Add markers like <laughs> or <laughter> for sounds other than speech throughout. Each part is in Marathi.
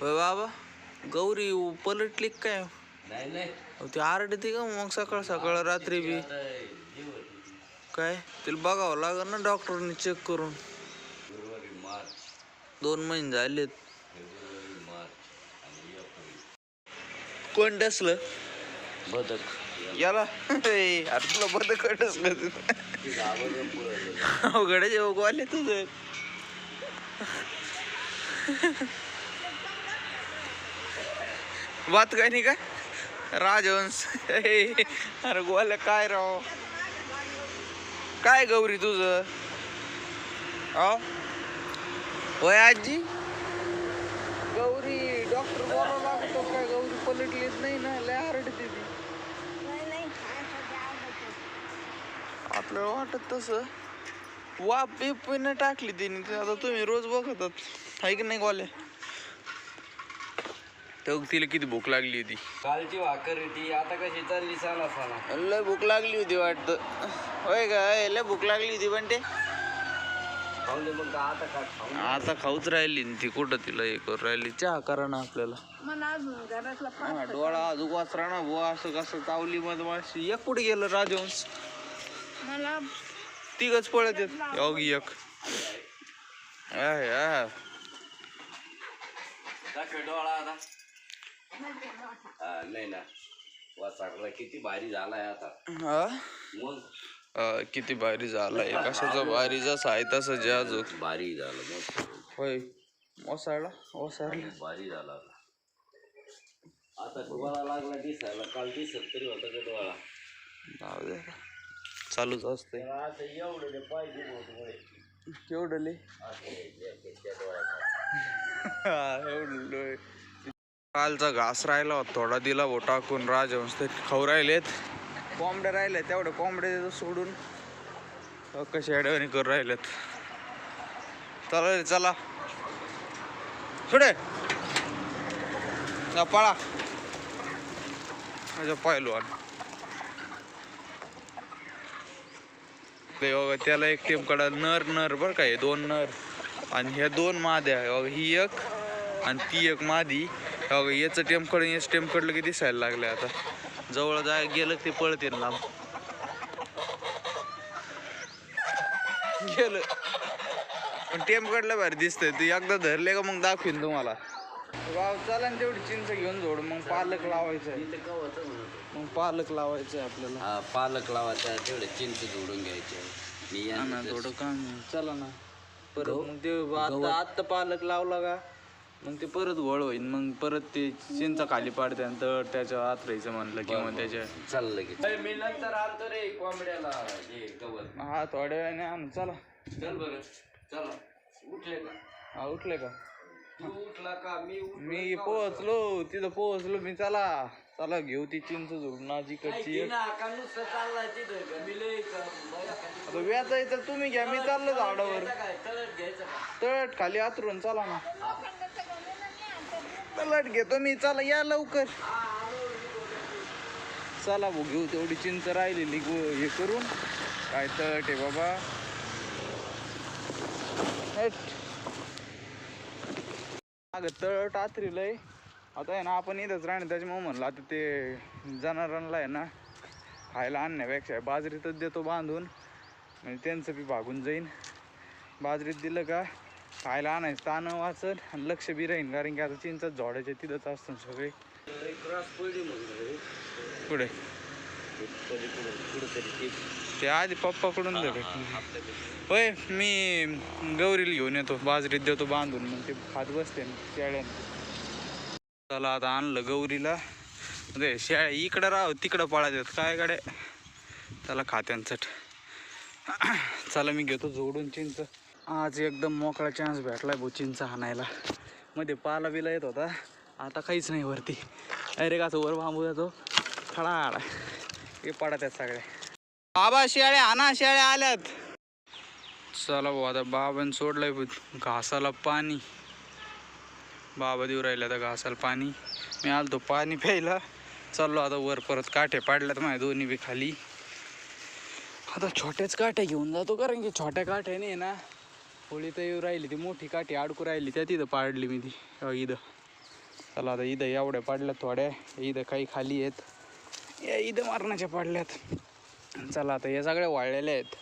होय बाबा. गौरी पलटली काय? नाही नाही. अहो, ती आरडते का मग सकाळ सकाळ रात्री बी? काय? तिला बघावं लागेल ना डॉक्टरने चेक करून. दोन महिने झालेत. कोण डसलं बदक. याला? अरे तुला बरं डसलं ती. घाबरलं पळलं. अवघड जेव्हा आले तुझं? बात काय नाही का राजहंस अरे गोल्या काय राव काय गौरी तुझं होय आजी गौरी डॉक्टर बोलावं लागतो काय गौरी पलटलीच नाही ना लय आरडते ती आपल्याला वाटत तसं वाप बिप टाकली तिने ते आता तुम्ही रोज बघतात आहे की नाही गोल्या तर तिला किती भूक लागली होती? कालची भाकर होती आता कशी चालली साला साला लय भूक लागली होती वाटतं. होय का लय भूक लागली होती पण ते. खाऊन दे मग आता का आता खाऊच राहिली ना ती कुठं तिला हे करू राहिली? चहा करा ना आपल्याला. मला अजून घरातला हा, डोळा अजून वाचरा ना बुवा असं कसं चावली मधमाशी एक कुठे गेलं राजवंश? मला तिघच पळत येत योगी एक. Eye, eye. दाखव डोळा आता हा, नाही ना. वाचाकला किती भारी झालाय आता. हा? मग? अ, किती भारी झालाय. कशाचं भारी जसं आहे तसं जे अजून. भारी झालं मग? होय. ओसाळला ओसाळला भारी झाला आता. डोळा लागला दिसायला. काल दिसत तरी होता का डोळा? जाऊ दे आता. चालूच असते त्याला असं एवढं ते पाहिजे नव्हतं वय. केवढं लय? असं हे जॅकेटच्या डोळ्यात. <laughs> एवढं कालचा घास राहिला होता थोडा दिला भो टाकून राजहंस ते खाऊ राहिलेत. कोंबड्या राहिले तेवढे कोंबड्या सोडून. कशी अडवणी करू राहिलेत चला रे चला. सोडे. जा, पळा. माझ्या पाहिलो ते बघा त्याला एक टीम कडा नर नर बर का हे दोन नर. आणि ह्या दोन माद्या ही एक आणि ती एक मादी. हे बघा याचं टेमकडून याच टेम कडलं की दिसायला लागले आता. जवळ जाय गेलं ते पळते लांब. गेलं. पण टेम कडलं भारी दिसतंय. ते एकदा धरले का मग दाखवीन तुम्हाला. वाव चला ना तेवढी चिंच घेऊन जोड. मग पालक लावायचं आहे. मग पालक लावायचं आहे आपल्याला. हा पालक लावायचा तेवढे चिंच जोडून घ्यायचे. मी हा ना यांना थोडं काम आहे. चला ना. परत गहू- मग ते आता आत्ता पालक लावला का? मग ते परत वळ होईल मग परत ते चिंच खाली पाडते तर त्याच्या आत राहायचं म्हणलं किंवा त्याच्या चाललं की मी नंतर आणतो रे कोंबड्याला. हे हा थोड्या वेळाने आणू चला. चल बरं चला. उठले का? हा उठले का? तू उठला का? मी उठलो मी का? पोहोचलो तिथं पोहोचलो मी चला. चला घेऊ ती चिंच जोडून काय आजीकडची एक. घे ना, का नुसतं चाललाय तिथं? का? मी लय का- मला खाली- आता व्याज आहे तर तुम्ही घ्या मी चाललो झाडावर. घ्यायचं का? तळट खाली आतरून चला ना. तळट घेतो मी. चला या लवकर. चला भाऊ घेऊ तेवढी चिंच राहिलेली गो- हे करून. काय तळट आहे बाबा. हेट. अगं तळट आथरीलंय. आता आहे ना आपण इथंच राहणे त्याच्यामुळे म्हणलं आता ते जनावरांना आहे ना खायला आणण्यापेक्षा बाजरीतच देतो बांधून. म्हणजे त्यांचं बी भागून जाईन. बाजरीत दिलं का? खायला आणायचं ताण वाचल आणि लक्ष बी राहीन. कारण की आता चिंचा झोडायचे तिथंच असतात सगळे. पुढे. ते आधी पप्पाकडून कडून आपल्याकडे होय मी गौरीला घेऊन येतो. बाजरीत देतो बांधून. मग ते खात बसते ना शेळ्याने. चला आता आणलं गौरीला. ते शेळ्या इकडं राह तिकडं पळायच्यात काय गाड्या? त्याला खात्यांचट चला मी घेतो जोडून चिंच आज एकदम मोकळा चान्स भेटलाय भाऊ चिंच हाणायला मध्ये पाला बिला येत होता. आता काहीच नाही वरती. अरे का वर बांबू जातो आडा हे पडा त्यात सगळ्या बाबा शेळ्या हाना शेळ्या आल्यात. चला भाऊ आता बाबांनी सोडलंय घासाला पाणी. बाबा देऊ राहिले आता घासाला पाणी. मी आलतो पाणी प्यायला. चाललो आता वर परत काठे पाडल्यात माझ्या दोन्ही बी खाली. आता छोट्याच काठ्या घेऊन जातो कारण की छोट्या काठ्याने ना होळी तर येऊ राहिली ती मोठी काठी अडकू राहिली त्या तिथं पाडली मी ती. इथं. चला आता इथं एवढ्या पाडल्यात थोड्या इथं काही खाली आहेत. या इथं मारण्याच्या पाडल्यात. चला आता या सगळ्या वाळलेल्या आहेत.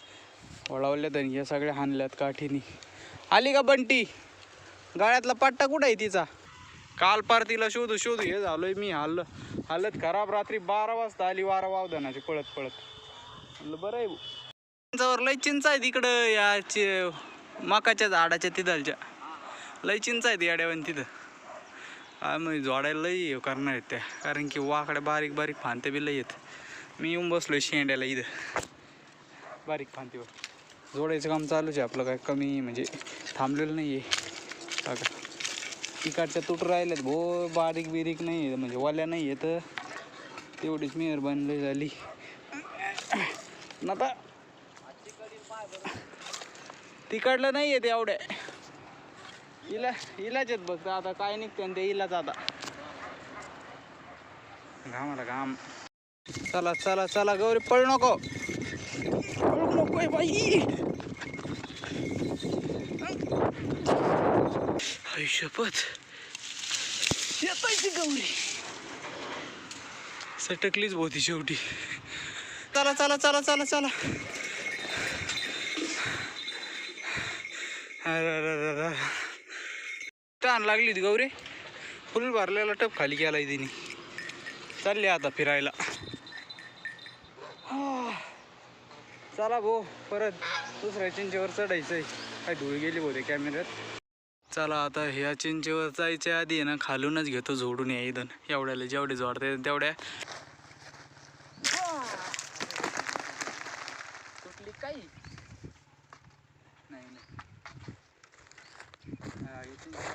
वळवल्यात आणि या सगळ्या हाणल्यात काठीनी. आली का बंटी? गाळ्यातला पट्टा कुठं आहे तिचा? काल पार तिला शोधू शोधू हे झालोय मी हाल हालत खराब रात्री बारा वाजता आली वारा वावदानाची पळत पळत. म्हणलं बरं आहे. लय चिंच आहे तिकडं या मकाच्या झाडाच्या तिथलच्या. लय चिंच आहेत याड्यावर तिथं. मग जोडायला लय हे करणार आहेत त्या. कारण की वाकड्या बारीक बारीक फांते बी लय आहेत. मी येऊन बसलो शेंड्याला इथं. बारीक फांतीवर जोडायचं काम चालूच आहे आपलं. काय कमी म्हणजे थांबलेलं नाही आहे बघा तिकडच्या तुट राहिल्यात. भो बारीक बिरीक नाही आहे म्हणजे वाल्या नाही आहेत तेवढीच मेहरबानी लय झाली. ना आता तिकडलं नाही येते एवढ्या इला इलाच आहेत बघ आता काय निघते ते इलाच आता. घामाला घाम. चला चला चला गौरी पळू नको. पळू नको बाई. आई शपथ येतायची गौरी. सटकलीच भोवती शेवटी. चला चला चला चला चला. ताण लागली होती गौरी फुल भरलेला टप खाली केलाय तिने. चालले आता फिरायला. हा. चला भाऊ परत दुसऱ्या चिंचेवर चढायचंय. काय धूळ गेली होते कॅमेऱ्यात चला आता ह्या चिंचेवर जायच्या आधी ना खालूनच घेतो झोडून या इथं. एवढ्याला जेवढे झोडते तेवढ्या कुठली काही नाही नाही हा, हे चिंच.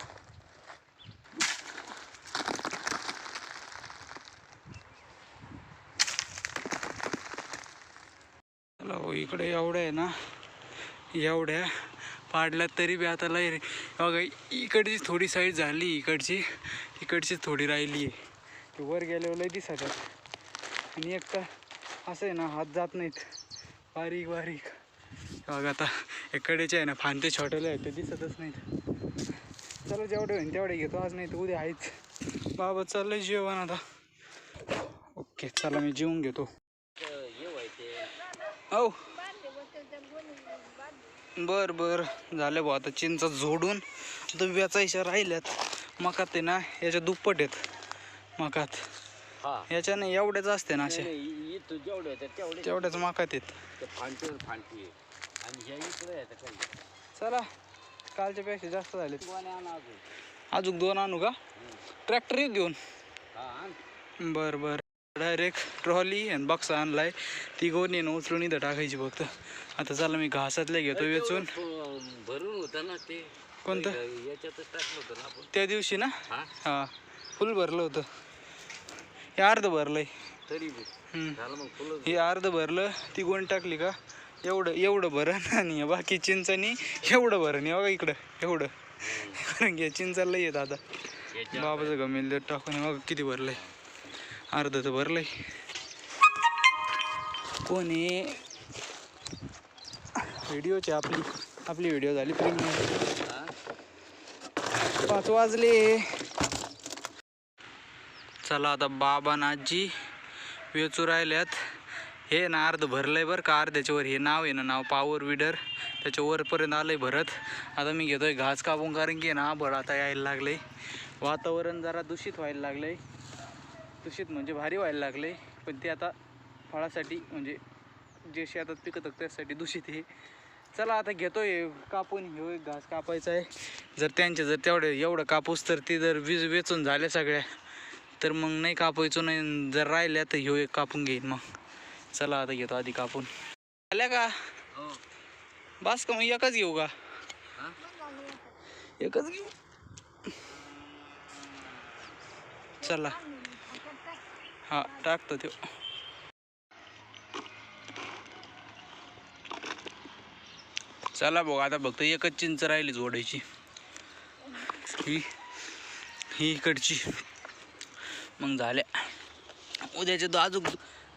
चला हो इकडे एवढ्या आहे ना एवढ्या पाडल्यात तरी बी आता लय रे. बघा इकडची थोडी साईड झाली इकडची इकडची थोडी राहिली आहे. वर गेल्यावर लय दिसतात आणि एक तर असं आहे ना हात जात नाहीत. बारीक बारीक. बघा आता इकडेचे आहे ना फांते छोटेले आहेत ते दिसतच नाहीत. चला जेवढे होईन तेवढे घेतो. आज नाही तर उद्या आहेच. बाबा चाललंय जेवण आता. ओके चला मी जेवून घेतो. हे व्हायचे हो बांधले होते त्या गोणी बांधले. बर बर. झालं भाऊ आता चिंच झोडून. आता वेचायच्या राहिल्यात. मकात आहे ना याच्या दुप्पट आहेत. मकात. हा. याच्याने एवढ्याच असते ना असे. तेवढ्याच मकात आहेत. ते चला कालच्या पेक्षा जास्त झाले अजून. अजून दोन आणू का? ट्रॅक्टर घेऊन. बर बर. डायरेक्ट ट्रॉली आणि बक्सा आणलाय. ती गोणी आहे ना उचलून इथं टाकायची फक्त. आता चला मी घासातले घेतो वेचून. भरून होतं ना ते. कोणतं? याच्यातच टाकलं होतं ना आपण. त्या दिवशी ना? हा. फुल भरलं होतं. हे अर्ध भरलंय. तरी हे अर्ध भरलं. ती गोण टाकली का? एवढं एवढं भरण आणि बाकी चिंचानी एवढं भरण. हे बघा इकडं एवढं. कारण की चिंचाला येत आता. बाबाचं गमेल देत टाकून. बघा किती भरलंय. अर्ध तर भरलंय. कोणी व्हिडिओची आपली आपली व्हिडिओ झाली प्रीमियम पाच वाजले. चला आता बाबा नाजी वेचू राहिल्यात. हे ना अर्ध भरलंय बरं का? अर्ध्याच्यावर हे नाव आहे ना नाव पॉवर विडर त्याच्या वरपर्यंत आलंय भरत. आता मी घेतोय घास कापून कारण की ना भर आता यायला लागलंय. वातावरण जरा दूषित व्हायला लागलंय. दूषित म्हणजे भारी व्हायला लागलंय पण ते आता फळासाठी म्हणजे जे शेतात पिकत त्यासाठी दूषित आहे. चला आता घेतोय कापून. ह्यो एक घास कापायचा आहे. जर त्यांचे जर तेवढे एवढं कापूस तर ते जर वीज वेचून झाल्या सगळ्या. तर मग नाही कापायचो नाही. जर राहिल्या तर ह्यो एक कापून घेईन मग. चला आता घेतो आधी कापून. आल्या का? हो. बस का मग एकच घेऊ का? हा? एकच घेऊ? चला. हा टाकतो तो चला बघ आता फक्त एकच चिंच राहिली जोडायची. ही ही इकडची. मग झाल्या. उद्याचे तो अजून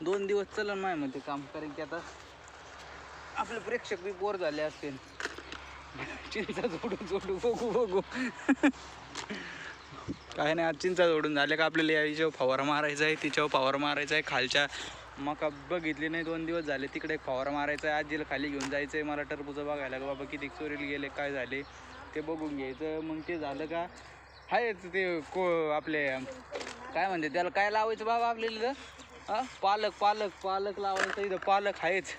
दोन दिवस चलन माय म्हणते काम कारण की आता. आपले प्रेक्षक बी बोर झाले असतील. चिंता जोडू जोडू बघू बघू. काय नाही आज चिंचा जोडून झाले का आपल्याला या याच्यावर फवारा मारायचा आहे तिच्यावर फवारा मारायचा आहे खालच्या मका बघितली नाही दोन दिवस झाले तिकडे एक फवारा मारायचा आहे आजीला खाली घेऊन जायचं आहे मला टरबुजं बघायला का बाबा किती चोरीला गेले काय झाले ते बघून घ्यायचं. मग ते झालं का आहे ते को आपले काय म्हणते त्याला काय लावायचं बाबा आपल्याला इथं? हां? पालक पालक पालक लावायचं इथं पालक आहेच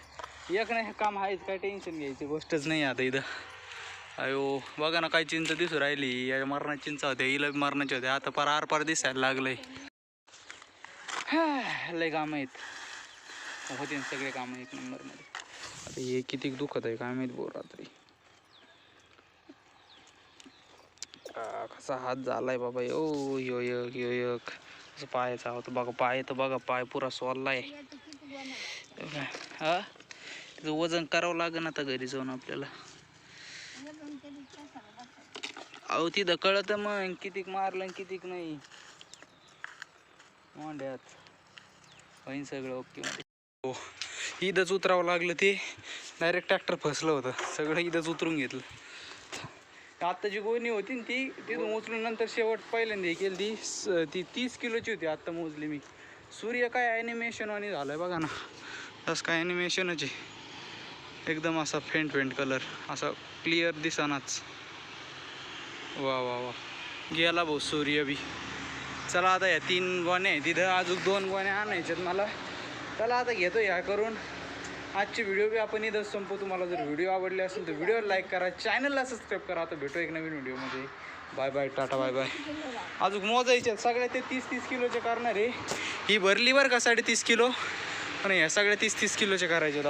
एक नाही काम आहेच काय टेन्शन घ्यायची गोष्टच नाही आता इथं. अयो बघा ना काय चिंच दिसू राहिली. या मरणाची चिंता होत्या हिला बी मरणाच्या होत्या आता पार आर पार दिसायला लागलंय. हा, लय काम आहेत. होते ना सगळे काम एक नंबरमध्ये. आता हे किती दुखत आहे काय माहीत बोल रात्री. कसा हात झालाय बाबा. यो यो यक यो यक असं पायाचा होतं बघा पाय तर बघा पाय पुरा सोललाय. हा? तिचं वजन करावं लागेल आता घरी जाऊन आपल्याला हे पण तरी कशाला बसायचं? अहो तिथं तर मग कितीक मारलं कितीक नाही. मांड्यात. होईन सगळं ओके हो इथंच उतरावं लागलं ते. डायरेक्ट ट्रॅक्टर फसलं होतं. सगळं इथंच उतरून घेतलं. आत्ता जी गोणी होती ना ती तिथून उचलून नंतर शेवट पहिल्यांदा हे केली ती. स- ती तीस किलोची होती आत्ता मोजली मी. सूर्य काय ॲनिमेशनवाणी आणि आहे बघा ना. तसं काय ॲनिमेशनच आहे. एकदम असा फेंट फेंट कलर असा क्लिअर दिसानाच. वा वा वा. गेला भाऊ सूर्य बी. चला आता या तीन गोण्या आहे तिथं अजून दोन गोण्या आणायच्यात मला. चला आता घेतो ह्या करून. आजची व्हिडिओ बी आपण इथं संपू तुम्हाला जर व्हिडिओ आवडले असेल तर व्हिडिओ लाईक करा. चॅनलला सबस्क्राईब करा. आता भेटू एक नवीन व्हिडिओमध्ये bye bye Tata bye bye अजून मोजायचे सगळ्या ते तीस तीस किलोचे करणार. आहे ही भरली बरं का साडेतीस किलो? पण या सगळ्या तीस तीस किलोचे करायचे